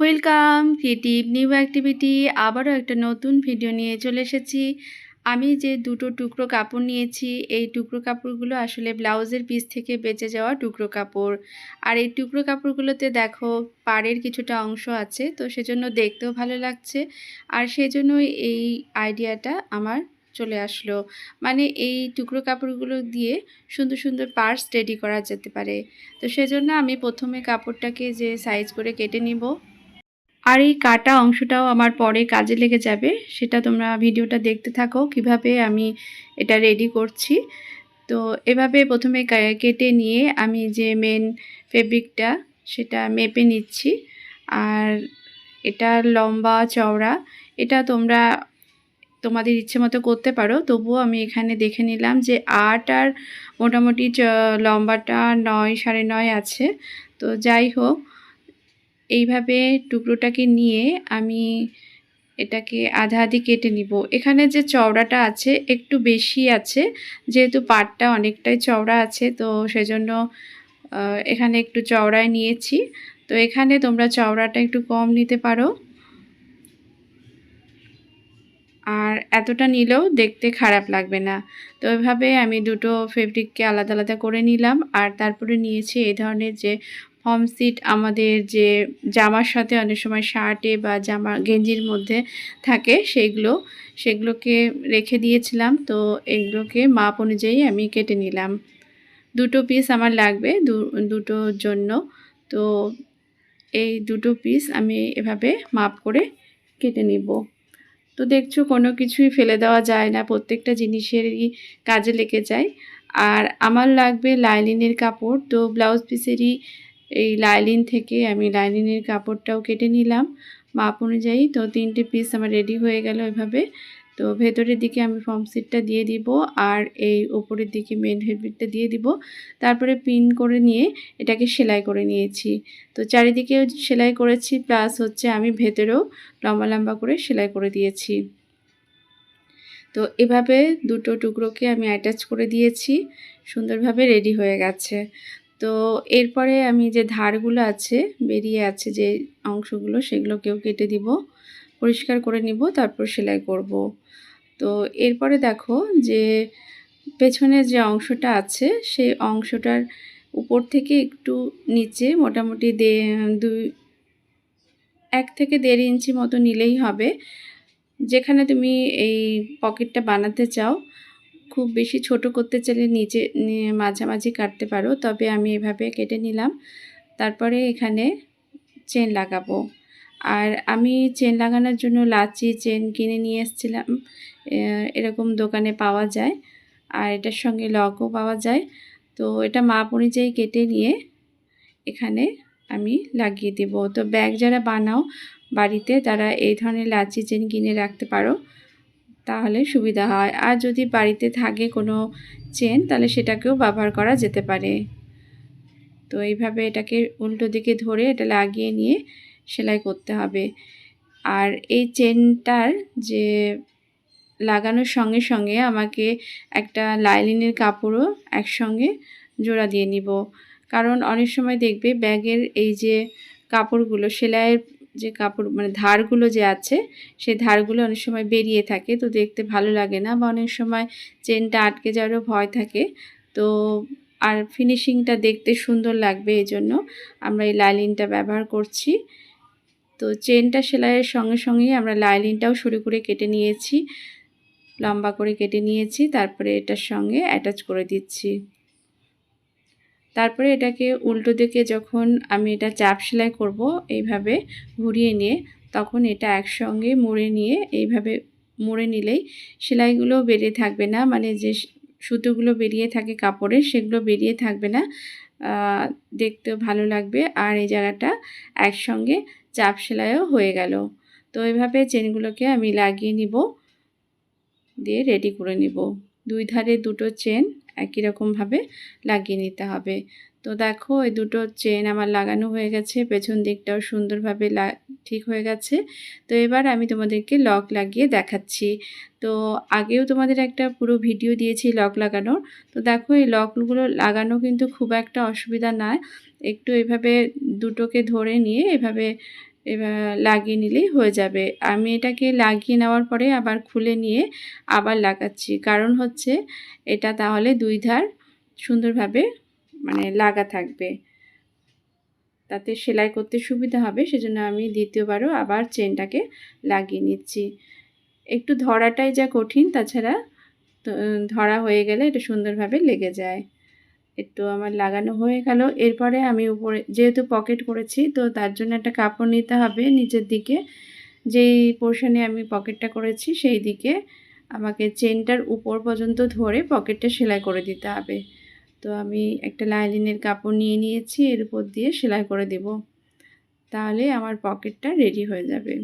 Welcome creative new activity আবারও একটা নতুন ভিডিও নিয়ে চলে এসেছি। আমি যে দুটো টুকরো কাপড় নিয়েছি, এই টুকরো কাপড়গুলো আসলে ব্লাউজের পিস থেকে বেঁচে যাওয়া টুকরো কাপড়। আর এই টুকরো কাপড়গুলোতে দেখো, পাড়ের কিছুটা অংশ আছে, তো সেজন্য দেখতেও ভালো লাগছে। আর সেজন্যই এই আইডিয়াটা আমার চলে আসলো। মানে এই টুকরো কাপড়গুলো দিয়ে সুন্দর সুন্দর পার্স রেডি করা যেতে পারে। তো সেজন্য আমি প্রথমে কাপড়টাকে যে সাইজ করে কেটে নিব। আর এই কাটা অংশটাও আমার পরে কাজে লেগে যাবে। সেটা তোমরা ভিডিওটা দেখতে থাকো, কীভাবে আমি এটা রেডি করছি। তো এভাবে প্রথমে কেটে নিয়ে আমি যে মেন ফেব্রিকটা সেটা মেপে নিচ্ছি। আর এটা লম্বা চওড়া, এটা তোমরা তোমাদের ইচ্ছে মতো করতে পারো। তবুও আমি এখানে দেখে নিলাম যে আট আর মোটামুটি লম্বাটা নয় সাড়ে নয় আছে। তো যাই হোক এইভাবে টুকরোটাকে নিয়ে আমি এটাকে আধা আধি কেটে নিব। এখানে যে চওড়াটা আছে একটু বেশি আছে, যেহেতু পাটটা অনেকটাই চওড়া আছে, তো সেজন্য এখানে একটু চওড়ায় নিয়েছি। তো এখানে তোমরা চওড়াটা একটু কম নিতে পারো। আর এতটা নিলেও দেখতে খারাপ লাগবে না। তো এভাবে আমি দুটো ফেব্রিককে আলাদা আলাদা করে নিলাম। আর তারপরে নিয়েছি এই ধরনের যে ফর্ম সিট আমাদের যে জামার সাথে অনেক সময় শার্টে বা জামা গেঞ্জির মধ্যে থাকে, সেগুলো, সেগুলোকে রেখে দিয়েছিলাম। তো এগুলোকে মাপ অনুযায়ী আমি কেটে নিলাম। দুটো পিস আমার লাগবে দুটোর জন্য। তো এই দুটো পিস আমি এভাবে মাপ করে কেটে নিব। তো দেখছ কোনো কিছুই ফেলে দেওয়া যায় না, প্রত্যেকটা জিনিসেরই কাজে লেগে যায়। আর আমার লাগবে লাইলিনের কাপড়, তো ব্লাউজ পিসেরই এই লাইলিন থেকে আমি লাইলিনের কাপড়টাও কেটে নিলাম। মাপ অনুযায়ী তো তিনটে পিস আমার রেডি হয়ে গেল এভাবে তো ভেতরের দিকে আমি ফর্ম সিটটা দিয়ে দিব আর এই ওপরের দিকে মেন হেডবিটটা দিয়ে দিব। তারপরে পিন করে নিয়ে এটাকে সেলাই করে নিয়েছি। তো চারিদিকেও সেলাই করেছি প্লাস হচ্ছে আমি ভেতরেও লম্বা লম্বা করে সেলাই করে দিয়েছি। তো এভাবে দুটো টুকরোকে আমি অ্যাটাচ করে দিয়েছি। সুন্দরভাবে রেডি হয়ে গেছে। তো এরপরে আমি যে ধারগুলো আছে, বেরিয়ে আছে যে অংশগুলো, সেগুলোকেও কেটে দিব, পরিষ্কার করে নিব, তারপর সেলাই করব। তো এরপরে দেখো যে পেছনের যে অংশটা আছে, সেই অংশটার উপর থেকে একটু নিচে মোটামুটি দুই, এক থেকে দেড় ইঞ্চি মতো নিলেই হবে। যেখানে তুমি এই পকেটটা বানাতে চাও খুব বেশি ছোট করতে চাইলে নিচে মাঝামাঝি কাটতে পারো। তবে আমি এভাবে কেটে নিলাম। তারপরে এখানে চেন লাগাবো। আর আমি চেন লাগানোর জন্য লাচি চেন কিনে নিয়ে এসেছিলাম। এরকম দোকানে পাওয়া যায়। আর এটার সঙ্গে লকও পাওয়া যায়। তো এটা মাপ অনুযায়ী কেটে নিয়ে এখানে আমি লাগিয়ে দেব। তো ব্যাগ যারা বানাও বাড়িতে, তারা এই ধরনের লাচি চেন কিনে রাখতে পারো। তাহলে সুবিধা হয়। আর যদি বাড়িতে থাকে কোনো চেন, তাহলে সেটাকেও ব্যবহার করা যেতে পারে। তো এইভাবে এটাকে উল্টো দিকে ধরে এটা লাগিয়ে নিয়ে সেলাই করতে হবে। আর এই চেনটার যে লাগানোর সঙ্গে সঙ্গে আমাকে একটা লাইলিনের কাপড়ও একসঙ্গে জোড়া দিয়ে নিব। কারণ অনেক সময় দেখবে ব্যাগের এই যে কাপড়গুলো, সেলাইয়ের যে কাপড় মানে ধারগুলো যে আছে, সেই ধারগুলো অনেক সময় বেরিয়ে থাকে। তো দেখতে ভালো লাগে না বা অনেক সময় চেনটা আটকে যাওয়ারও ভয় থাকে। তো আর ফিনিশিংটা দেখতে সুন্দর লাগবে এই জন্য আমরা এই লাইলিনটা ব্যবহার করছি। তো চেনটা সেলাইয়ের সঙ্গে সঙ্গেই আমরা লাইলিনটাও শুরু করে কেটে নিয়েছি। লম্বা করে কেটে নিয়েছি, তারপরে এটার সঙ্গে অ্যাটাচ করে দিচ্ছি। তারপরে এটাকে উল্টো দিকে যখন আমি এটা চাপ সেলাই করব এইভাবে ঘুরিয়ে নিয়ে, তখন এটা একসঙ্গে মুড়ে নিয়ে এইভাবে মুড়ে নিলেই সেলাইগুলো বেরিয়ে থাকবে না। মানে যে সুতোগুলো বেরিয়ে থাকে কাপড়ের সেগুলো বেরিয়ে থাকবে না। দেখতে ভালো লাগবে। আর এই জায়গাটা একসঙ্গে চাপ সেলাইও হয়ে গেল। তো এইভাবে চেনগুলোকে আমি লাগিয়ে নিব, দিয়ে রেডি করে নিব। দুই ধারে দুটো চেন একই রকমভাবে লাগিয়ে নিতে হবে। তো দেখো, এই দুটো চেন আমার লাগানো হয়ে গেছে, পেছন দিকটাও সুন্দরভাবে ঠিক হয়ে গেছে। তো এবার আমি তোমাদেরকে লক লাগিয়ে দেখাচ্ছি। তো আগেও তোমাদের একটা পুরো ভিডিও দিয়েছি লক লাগানোর। তো দেখো, এই লকগুলো লাগানো কিন্তু খুব একটা অসুবিধা নয়। একটু এভাবে দুটোকে ধরে নিয়ে এভাবে এবার লাগিয়ে নিলেই হয়ে যাবে। আমি এটাকে লাগিয়ে নেওয়ার পরে আবার খুলে নিয়ে আবার লাগাচ্ছি। কারণ হচ্ছে এটা তাহলে দুই ধার সুন্দরভাবে মানে লাগা থাকবে। তাতে সেলাই করতে সুবিধা হবে, সেজন্য আমি দ্বিতীয়বারও আবার চেনটাকে লাগিয়ে নিচ্ছি। একটু ধরাটাই যা কঠিন, তাছাড়া ধরা হয়ে গেলে এটা সুন্দরভাবে লেগে যায়। একটু আমার লাগানো হয়ে গেল। এরপরে আমি উপরে, যেহেতু পকেট করেছি, তো তার জন্য একটা কাপড় নিতে হবে নিচের দিকে। যেই পোর্শনে আমি পকেটটা করেছি, সেই দিকে আমাকে চেনটার উপর পর্যন্ত ধরে পকেটটা সেলাই করে দিতে হবে। তো আমি একটা লাইলিনের কাপড় নিয়ে নিয়েছি, এর উপর দিয়ে সেলাই করে দেব। তাহলে আমার পকেটটা রেডি হয়ে যাবে।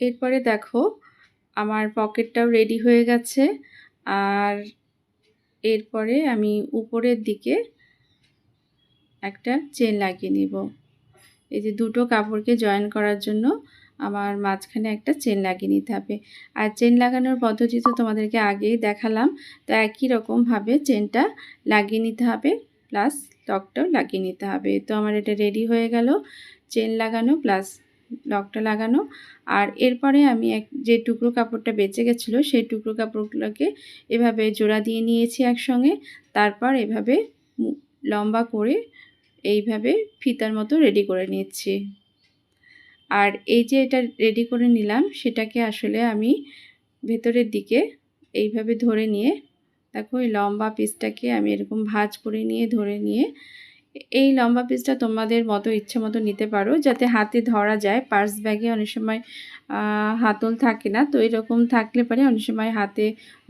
এরপরে দেখো, আমার পকেটটাও রেডি হয়ে গেছে। আর এরপরে আমি উপরের দিকে একটা চেন লাগিয়ে নিব। এই যে দুটো কাপড়কে জয়েন করার জন্য আমার মাঝখানে একটা চেন লাগিয়ে নিতে হবে। আর চেন লাগানোর পদ্ধতি তো তোমাদেরকে আগেই দেখালাম, তো একই রকমভাবে চেনটা লাগিয়ে নিতে হবে, প্লাস লকটাও লাগিয়ে নিতে হবে। তো আমার এটা রেডি হয়ে গেল, চেন লাগানো, প্লাস লকটা লাগানো। আর এরপরে আমি এক, যে টুকরো কাপড়টা বেঁচে গেছিল, সেই টুকরো কাপড়গুলোকে এভাবে জোড়া দিয়ে নিয়েছি একসঙ্গে। তারপর এভাবে লম্বা করে এইভাবে ফিতার মতো রেডি করে নিচ্ছি। আর এই যে এটা রেডি করে নিলাম, সেটাকে আসলে আমি ভেতরের দিকে এইভাবে ধরে নিয়ে, দেখো এই লম্বা পিসটাকে আমি এরকম ভাজ করে নিয়ে, ধরে নিয়ে এই লম্বা পিসটা তোমাদের মতো ইচ্ছে মতো নিতে পারো, যাতে হাতে ধরা যায়। পার্স ব্যাগে অনেক সময় হাতল থাকে না, তো এরকম থাকলে পারে অনেক সময় হাতে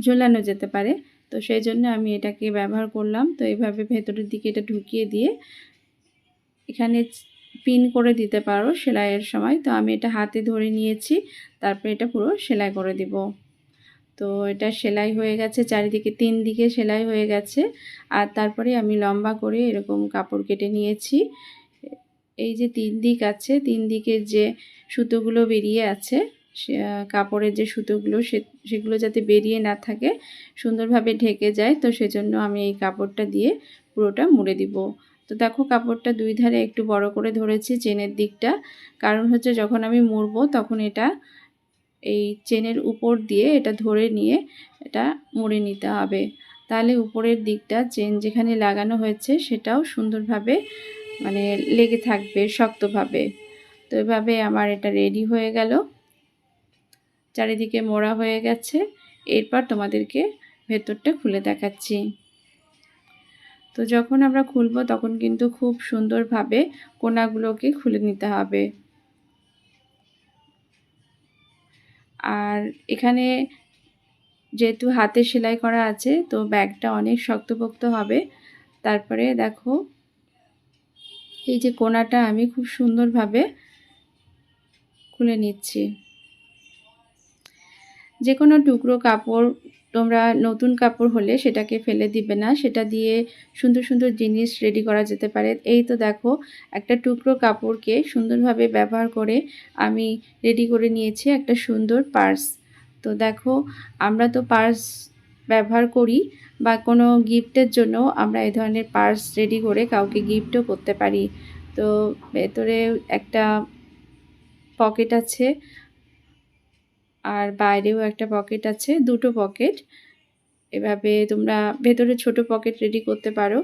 ঝোলানো যেতে পারে। তো সেই জন্য আমি এটাকে ব্যবহার করলাম। তো এইভাবে ভেতরের দিকে এটা ঢুকিয়ে দিয়ে এখানে পিন করে দিতে পারো সেলাইয়ের সময়। তো আমি এটা হাতে ধরে নিয়েছি, তারপরে এটা পুরো সেলাই করে দিব। তো এটা সেলাই হয়ে গেছে, চারিদিকে তিন দিকে সেলাই হয়ে গেছে। আর তারপরে আমি লম্বা করে এরকম কাপড় কেটে নিয়েছি। এই যে তিন দিক আছে, তিন দিকের যে সুতোগুলো বেরিয়ে আছে কাপড়ের যে সুতোগুলো সেগুলো যাতে বেরিয়ে না থাকে, সুন্দরভাবে ঢেকে যায়, তো সেজন্য আমি এই কাপড়টা দিয়ে পুরোটা মুড়ে দিব। তো দেখো কাপড়টা দুই ধারে একটু বড় করে ধরেছি চেনের দিকটা। কারণ হচ্ছে যখন আমি মুড়বো, তখন এটা এই চেনের উপর দিয়ে এটা ধরে নিয়ে এটা মুড়ে নিতে হবে। তাহলে উপরের দিকটা চেন যেখানে লাগানো হয়েছে সেটাও সুন্দরভাবে মানে লেগে থাকবে শক্তভাবে। তো এভাবে আমার এটা রেডি হয়ে গেল। চারিদিকে মোড়া হয়ে গেছে। এরপর তোমাদেরকে ভেতরটা খুলে দেখাচ্ছি। তো যখন আমরা খুলব তখন কিন্তু খুব সুন্দরভাবে কোনাগুলোকে খুলে নিতে হবে। আর এখানে যেহেতু হাতে সেলাই করা আছে, তো ব্যাগটা অনেক শক্তপোক্ত হবে। তারপরে দেখো, এই যে কোনাটা আমি খুব সুন্দরভাবে খুলে নিচ্ছি। যে কোনো টুকরো কাপড় তোমরা নতুন কাপড় হলে সেটাকে ফেলে দিবে না। সেটা দিয়ে সুন্দর সুন্দর জিনিস রেডি করা যেতে পারে। এই তো দেখো, একটা টুকরো কাপড়কে সুন্দরভাবে ব্যবহার করে আমি রেডি করে নিয়েছি একটা সুন্দর পার্স তো দেখো, আমরা তো পার্স ব্যবহার করি বা কোনো গিফটের জন্য আমরা এই ধরনের পার্স রেডি করে কাউকে গিফটও করতে পারি। তো ভেতরে একটা পকেট আছে আর বাইরেও একটা পকেট আছে, দুটো পকেট। এভাবে তোমরা ভেতরে ছোট পকেট রেডি করতে পারো।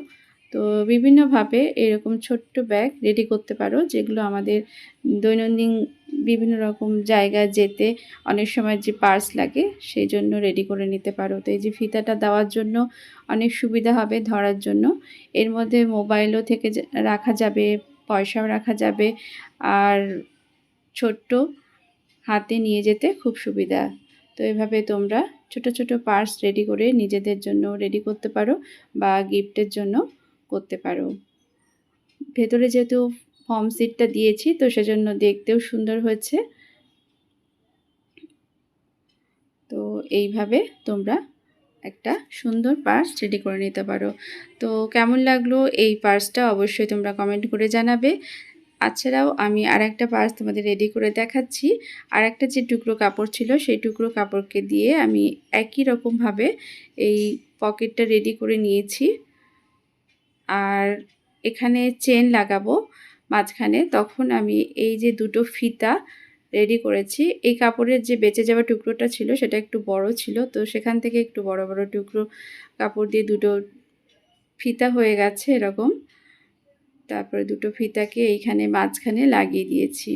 তো বিভিন্নভাবে এরকম ছোট্ট ব্যাগ রেডি করতে পারো, যেগুলো আমাদের দৈনন্দিন বিভিন্ন রকম জায়গায় যেতে অনেক সময় যে পার্স লাগে সেই জন্য রেডি করে নিতে পারো। তো এই যে ফিতাটা দেওয়ার জন্য অনেক সুবিধা হবে ধরার জন্য। এর মধ্যে মোবাইলও থেকে রাখা যাবে, পয়সাও রাখা যাবে। আর ছোট্ট হাতে নিয়ে যেতে খুব সুবিধা। তো এভাবে তোমরা ছোট ছোট পার্স রেডি করে নিজেদের জন্য রেডি করতে পারো বা গিফটের জন্য করতে পারো। ভেতরে যেহেতু ফর্ম সিটটা দিয়েছি, তো সেজন্য দেখতেও সুন্দর হয়েছে। তো এইভাবে তোমরা একটা সুন্দর পার্স রেডি করে নিতে পারো। তো কেমন লাগল এই পার্সটা অবশ্যই তোমরা কমেন্ট করে জানাবে। আছাড়াও আমি আর একটা পার্স তোমাদের রেডি করে দেখাচ্ছি। আর একটা যে টুকরো কাপড় ছিল, সেই টুকরো কাপড়কে দিয়ে আমি একই রকমভাবে এই পকেটটা রেডি করে নিয়েছি। আর এখানে চেন লাগাবো মাঝখানে, তখন আমি এই যে দুটো ফিতা রেডি করেছি। এই কাপড়ের যে বেঁচে যাওয়া টুকরোটা ছিল, সেটা একটু বড় ছিল, তো সেখান থেকে একটু বড় বড় টুকরো কাপড় দিয়ে দুটো ফিতা হয়ে গেছে এরকম। তারপরে দুটো ফিতাকে এইখানে মাঝখানে লাগিয়ে দিয়েছি।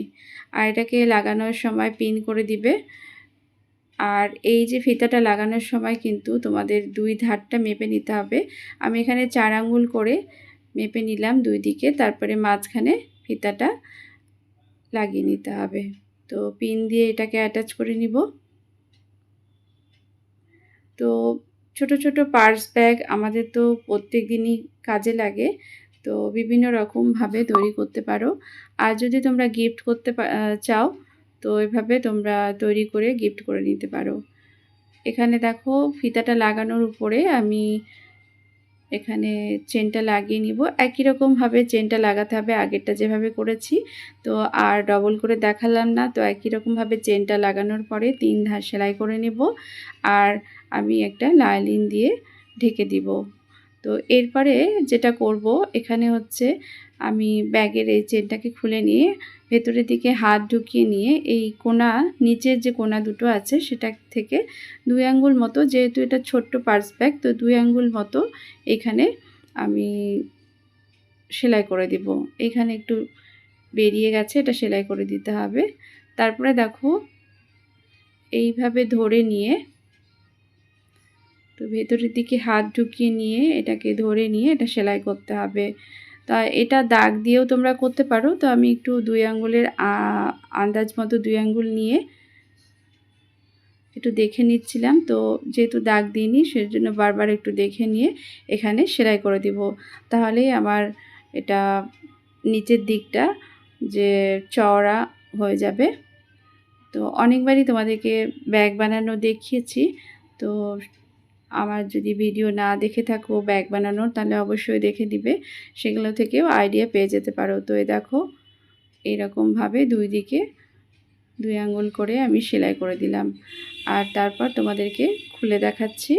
আর এটাকে লাগানোর সময় পিন করে দিবে। আর এই যে ফিতাটা লাগানোর সময় কিন্তু তোমাদের দুই ধারটা মেপে নিতে হবে। আমি এখানে চার আঙ্গুল করে মেপে নিলাম দুই দিকে, তারপরে মাঝখানে ফিতাটা লাগিয়ে নিতে হবে। তো পিন দিয়ে এটাকে অ্যাটাচ করে নিব। তো ছোট ছোট পার্স ব্যাগ আমাদের তো প্রত্যেক দিনই কাজে লাগে। তো বিভিন্ন রকমভাবে তৈরি করতে পারো। আর যদি তোমরা গিফট করতে চাও, তো এভাবে তোমরা তৈরি করে গিফট করে নিতে পারো। এখানে দেখো, ফিতাটা লাগানোর উপরে আমি এখানে চেনটা লাগিয়ে নিব। একই রকমভাবে চেনটা লাগাতে হবে, আগেরটা যেভাবে করেছি। তো আর ডবল করে দেখালাম না, তো একই রকমভাবে চেনটা লাগানোর পরে তিন ধার সেলাই করে নেব। আর আমি একটা লাইলিন দিয়ে ঢেকে দিব। তো এরপরে যেটা করব, এখানে হচ্ছে আমি ব্যাগের এই চেনটাকে খুলে নিয়ে ভেতরের দিকে হাত ঢুকিয়ে নিয়ে এই কোনা, নিচের যে কোনা দুটো আছে সেটা থেকে দুই আঙ্গুল মতো, যেহেতু এটা ছোট্ট পার্স ব্যাগ, তো দুই আঙ্গুল মতো এখানে আমি সেলাই করে দিব। এখানে একটু বেরিয়ে গেছে, এটা সেলাই করে দিতে হবে। তারপরে দেখো, এইভাবে ধরে নিয়ে তো ভেতরের দিকে হাত ঢুকিয়ে নিয়ে এটাকে ধরে নিয়ে এটা সেলাই করতে হবে। তা এটা দাগ দিয়েও তোমরা করতে পারো। তো আমি একটু দুই আঙ্গুলের আন্দাজ মতো দুই আঙ্গুল নিয়ে একটু দেখে নিচ্ছিলাম। তো যেহেতু দাগ দিইনি, সেজন্য বারবার একটু দেখে নিয়ে এখানে সেলাই করে দিব। তাহলেই আমার এটা নিচের দিকটা যে চওড়া হয়ে যাবে। তো অনেকবারই তোমাদেরকে ব্যাগ বানানো দেখিয়েছি। তো আমার যদি ভিডিও না দেখে থাকো, ব্যাগ বানানোর, তাহলে অবশ্যই দেখে দিবে। সেগুলো থেকেও আইডিয়া পেয়ে যেতে পারো। তো এই দেখো এইরকমভাবে দুই দিকে দুই আঙ্গুল করে আমি সেলাই করে দিলাম। আর তারপর তোমাদেরকে খুলে দেখাচ্ছি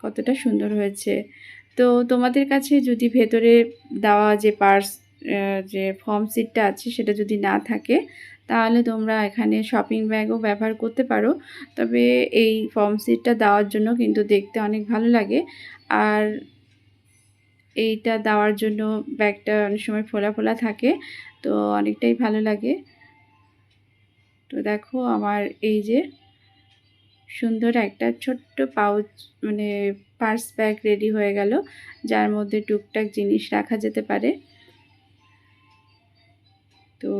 কতটা সুন্দর হয়েছে। তো তোমাদের কাছে যদি ভেতরে দেওয়া যে পার্স যে ফর্ম সিটটা আছে সেটা যদি না থাকে, তাহলে তোমরা এখানে শপিং ব্যাগও ব্যবহার করতে পারো। তবে এই ফর্ম সিটটা দেওয়ার জন্য কিন্তু দেখতে অনেক ভালো লাগে। আর এইটা দেওয়ার জন্য ব্যাগটা অনেক সময় ফোলা ফোলা থাকে, তো অনেকটাই ভালো লাগে। তো দেখো আমার এই যে সুন্দর একটা ছোট্ট পাউচ মানে পার্স ব্যাগ রেডি হয়ে গেল, যার মধ্যে টুকটাক জিনিস রাখা যেতে পারে। তো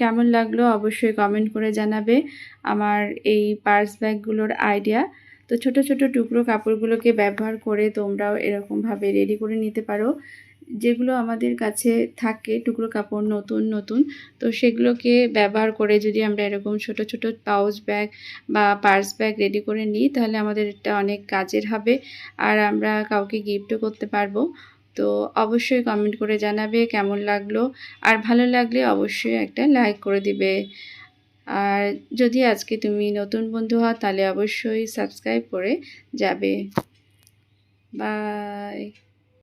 কেমন লাগল অবশ্যই কমেন্ট করে জানাবে আমার এই পার্স ব্যাগগুলোর আইডিয়া তো ছোট ছোট টুকরো কাপড়গুলোকে ব্যবহার করে তোমরাও এরকমভাবে রেডি করে নিতে পারো। যেগুলো আমাদের কাছে থাকে, টুকরো কাপড় নতুন নতুন, তো সেগুলোকে ব্যবহার করে যদি আমরা এরকম ছোট ছোট পাউচ ব্যাগ বা পার্স ব্যাগ রেডি করে নিই, তাহলে আমাদের এটা অনেক কাজের হবে। আর আমরা কাউকে গিফটও করতে পারব। তো অবশ্যই কমেন্ট করে জানাবে কেমন লাগল। আর ভালো লাগলে অবশ্যই একটা লাইক করে দিবে। আর যদি আজকে তুমি নতুন বন্ধু হও তাহলে অবশ্যই সাবস্ক্রাইব করে যাবে। বাই